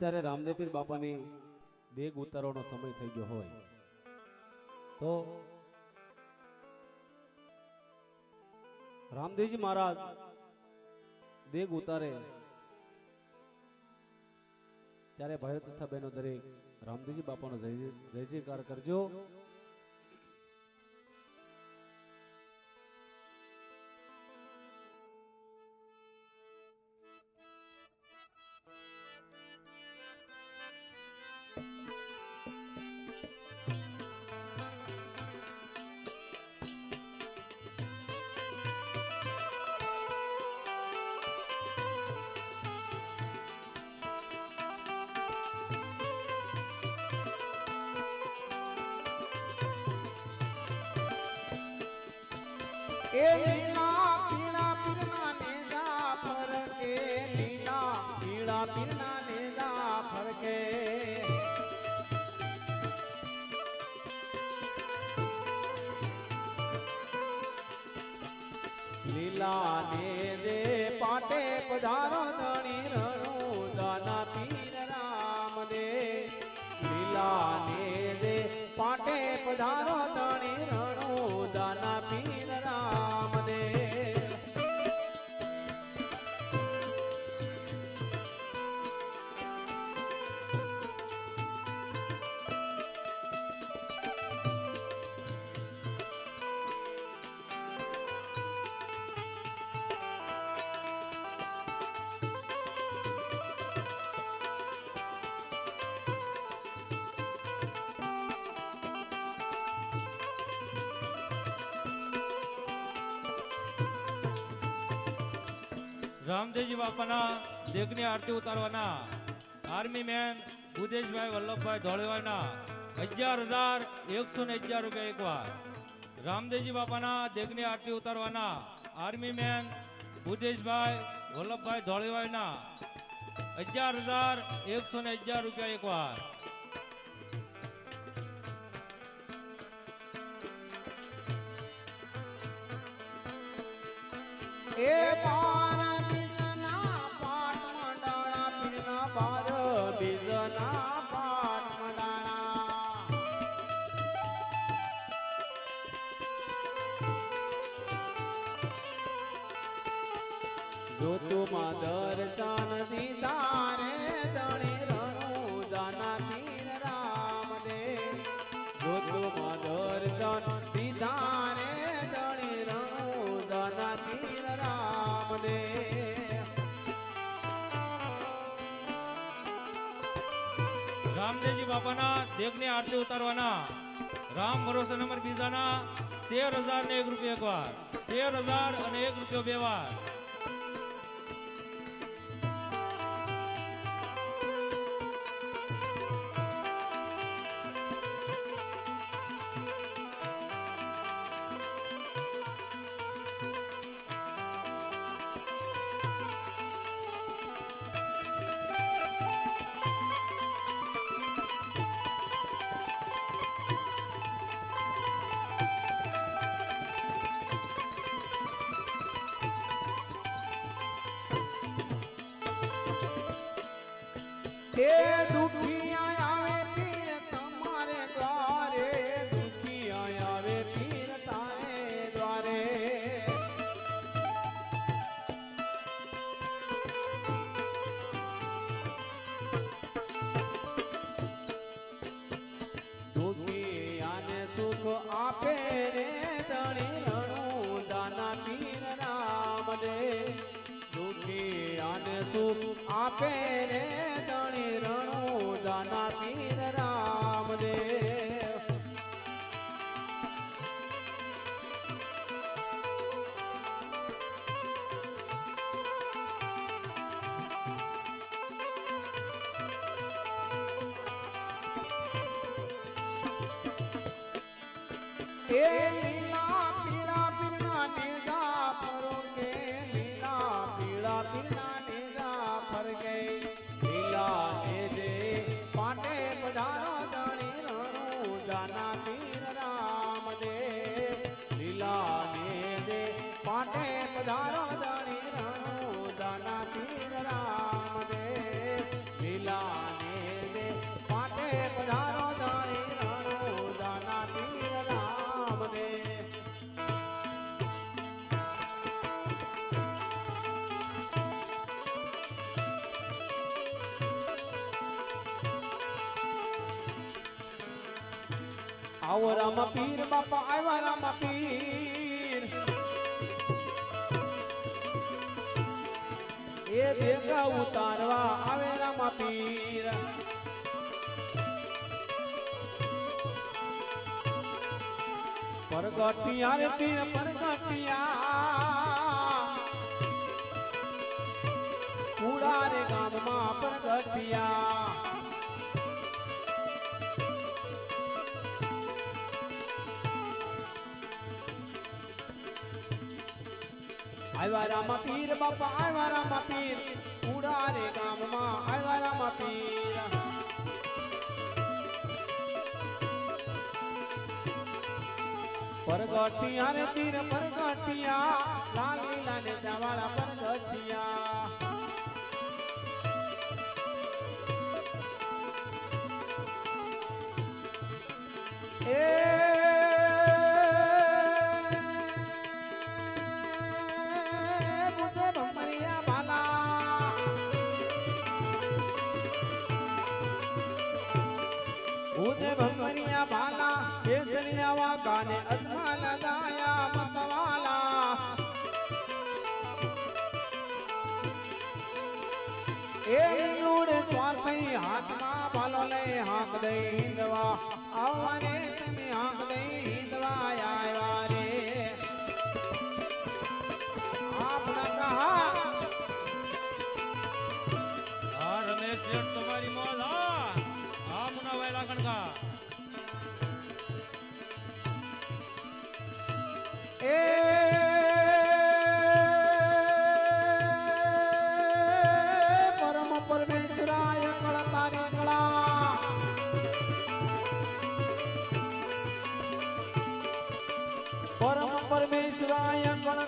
ત્યારે રામદેવપીર બાપાની દેગ ઉતારવાનો સમય થઈ ગયો હોય. તો રામદેવજી મહારાજ દેગ ઉતારે. ત્યારે ભાઈઓ તથા બહેનો દરેક રામદેવજી બાપાનો જય જય જયકાર કરજો. એ લીલા પીળા પીરના નેજા ફરકે લીલા પીળા પીરના નેજા ફરકે લીલા ને દે પાટે પધારો ધણી બાપાના દેગની આરતી ઉતારવાના. આર્મી મેન ભૂદેશભાઈ વલ્લભભાઈ ધોળેવાના અગિયાર હજાર એકસો ને અગિયાર રૂપિયા એકવાર. રામદેવજી બાપાના દેગની આરતી ઉતારવાના. આર્મી મેન ભૂદેશભાઈ વલ્લભભાઈ ધોળેવાના અગિયાર હજાર એકસો ને અગિયાર રૂપિયા એકવાર. એ બાર બાપાના દેગની આરતી ઉતારવાના. રામ ભરોસે નંબર બીજાના તેર હજાર ને એક રૂપિયા એકવાર. તેર હજાર અને એક રૂપિયો બે વાર. એ આવો રામ પીર, બાપા આવ્યા રામ પીર. એ દેગા ઉતારવા આવે રામ પીર. પરગટિયા રે પીર, પરગટિયા. કુડા રે ગામમાં પરગટિયા. આવ્યા રામા પીર, બાપા, આવ્યા રામા પીર. કુડા રે ગામમાં, આવ્યા રામા પીર. પરગટિયા રે પીર, પરગટિયા. લાલ લીલા ને જવાળા પરગટિયા. વાગાને અજમાલ દાયા મતવાલા એ નૂડ સ્વાર્થી હાથમાં ભાલો લઈ હાંક દઈ હિંદવા. આવવાને તમે હાંક દઈ હિંદવા.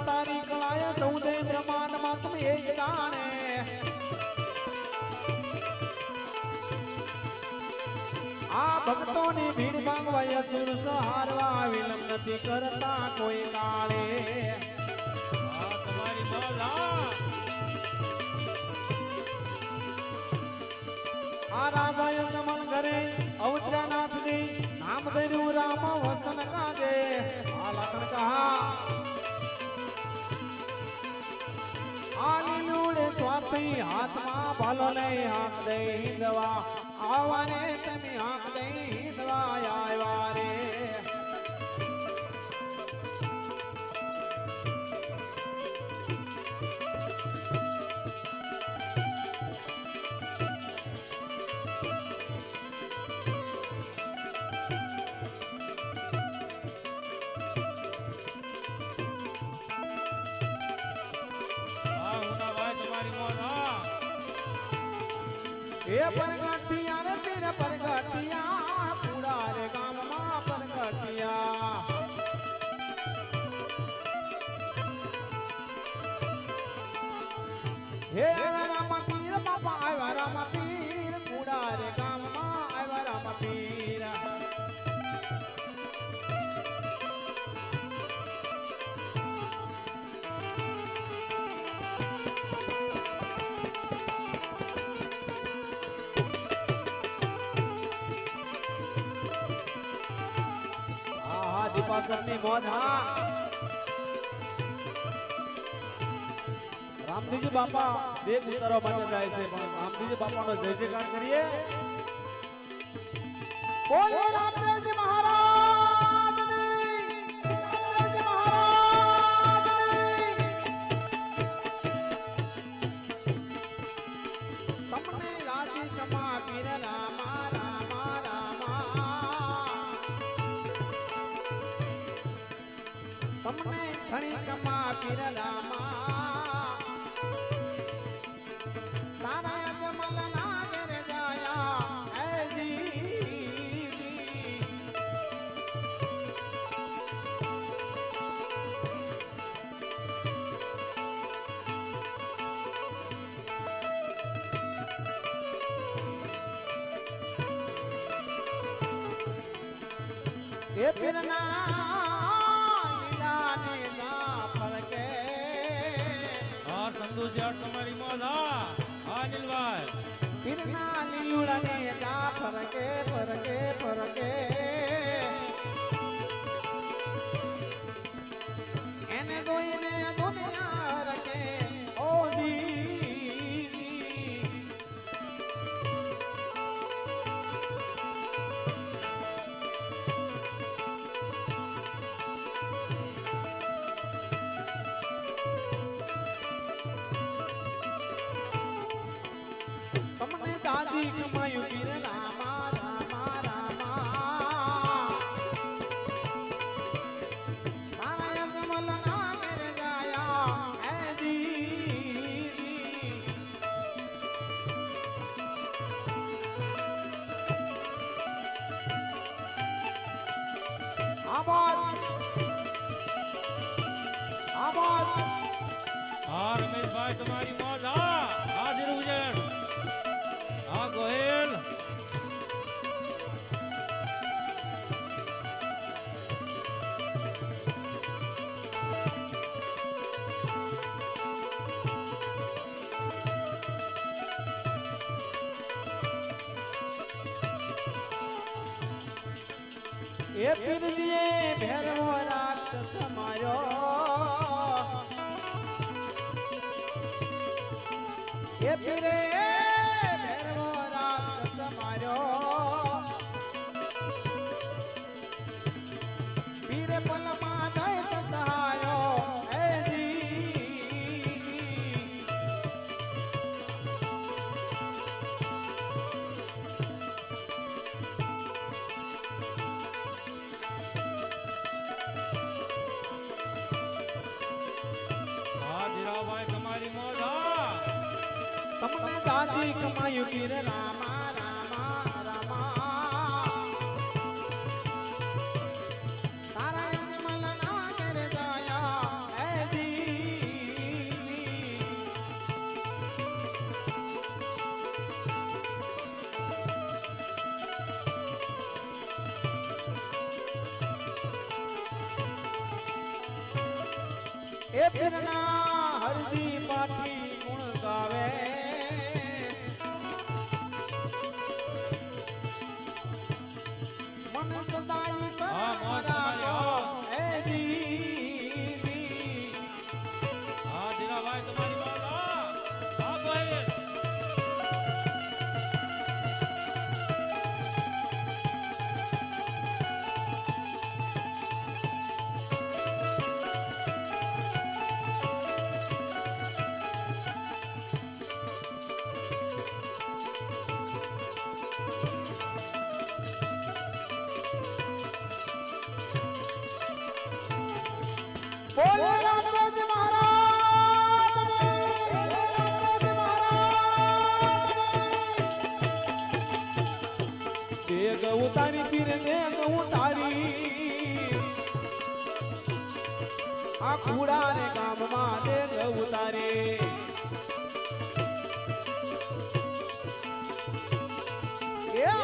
કળતાની કળાય સૌદે બ્રહ્માંડમાં તમે એ જાણે. આ ભક્તોની ભીડ માંગવા સુર સહારવા વિલંબ નથી કરતા કોઈ કાળે. આ રાજાએ જમણ ઘરે અવત્રાનાથ દી નામ ધર્યું, રામ વસન કાજે. આ લખણ કહા આ લીલુડે સ્વાર્થી હાથમાં ભાલો લઈ હાથ દઈ હિંદવા. આવાને તમે હાથ દઈ હિંદવા આવ્યા રે. એ પરગટિયા હા મોજ હા રામજીજી બાપા દેવ ઉતારવા માટે જાય છે પણ રામજીજી બાપાનો જય જયકાર કરીએ બોલે રામદેવજી તારા અજમલ ના ઘેર જાયા સ્વર્ગે એને જોઈને દુનિયા રકે. ઓ તમને દાદી કમાયું એ પીરજીએ ભેરવા નથી કમાયું પીર રામા રામા રામા. તારા અમલ ના કરે દયા એ દીની એ પીરના ગઉ તારી પીર ને ગઉ તારી આ કુડા ને ગામમાં દે તારી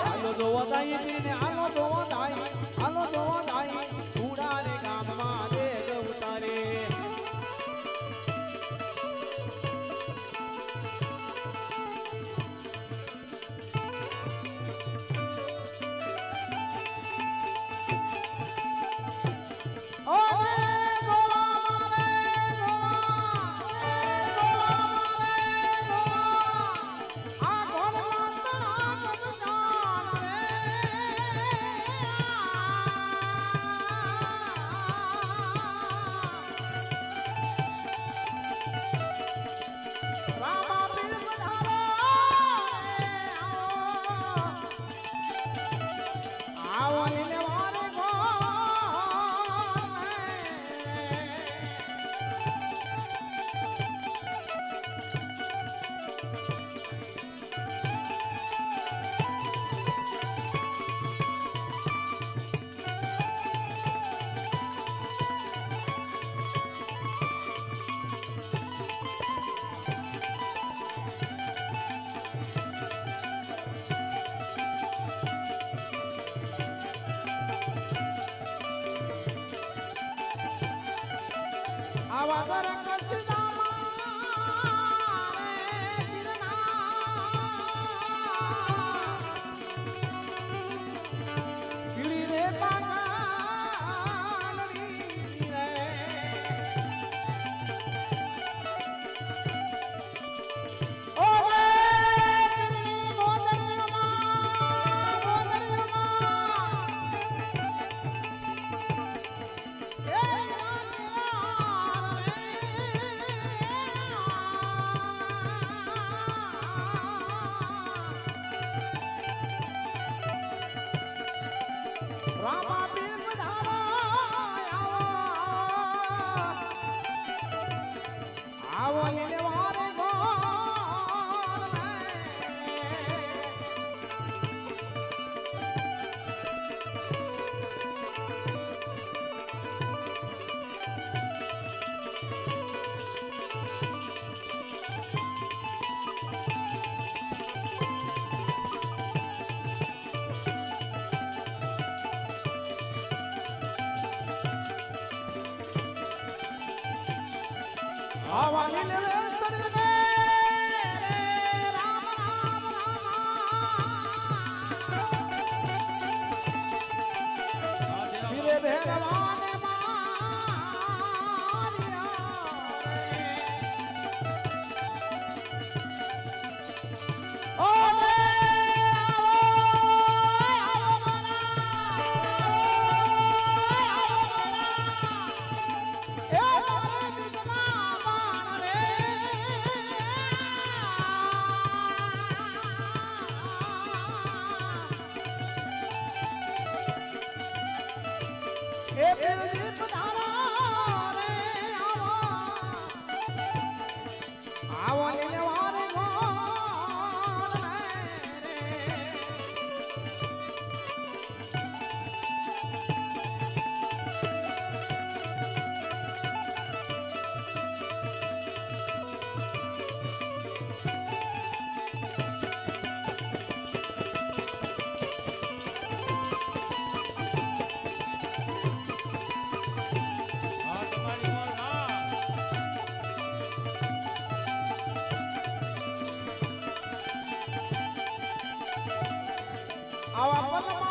આલો જોવા દાઈ પીને આલો જોવા દાઈ આલો જોવા દાઈ i want to go agora continuar. Oh, yeah. Aman ilim. Avamlarla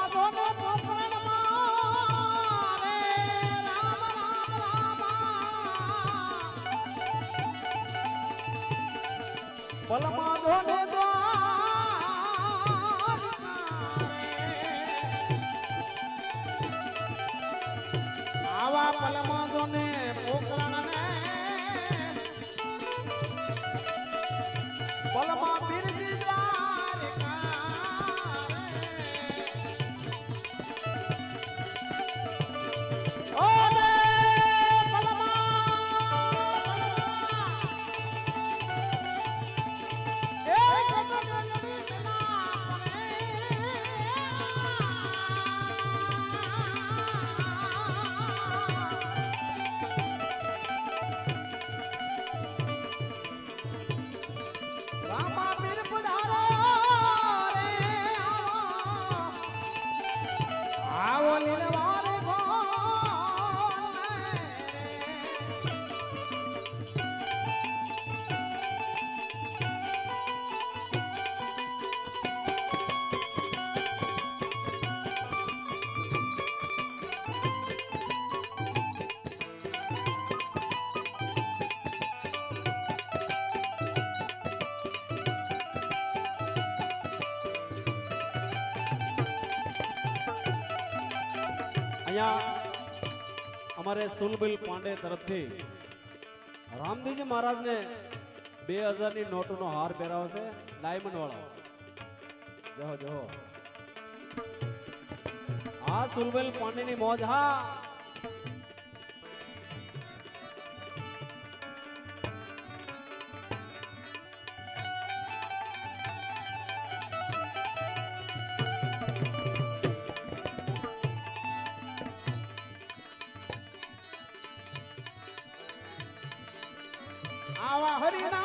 અહીંયા અમારે સુલબિલ પાંડે તરફથી રામજીજી મહારાજને બે હજારની નોટનો હાર પહેરાવશે ડાયમંડ વાળો જહો જહો. હા, સુલબેલ પાંડેની મોજ, હા. हरिना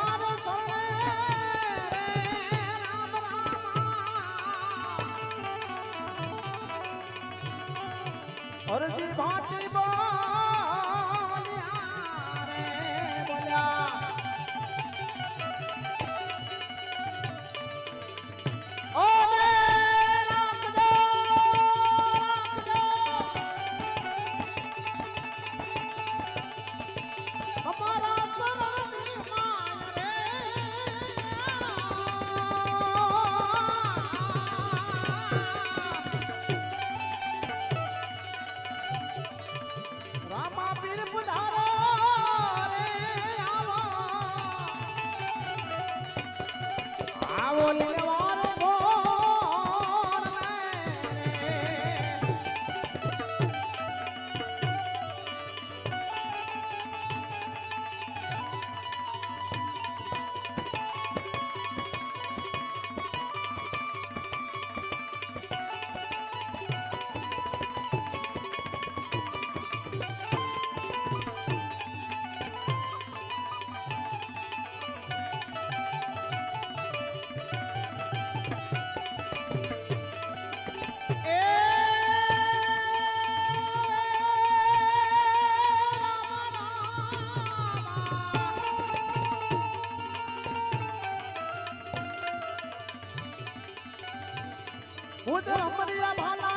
ભાલા ને કેસરીયા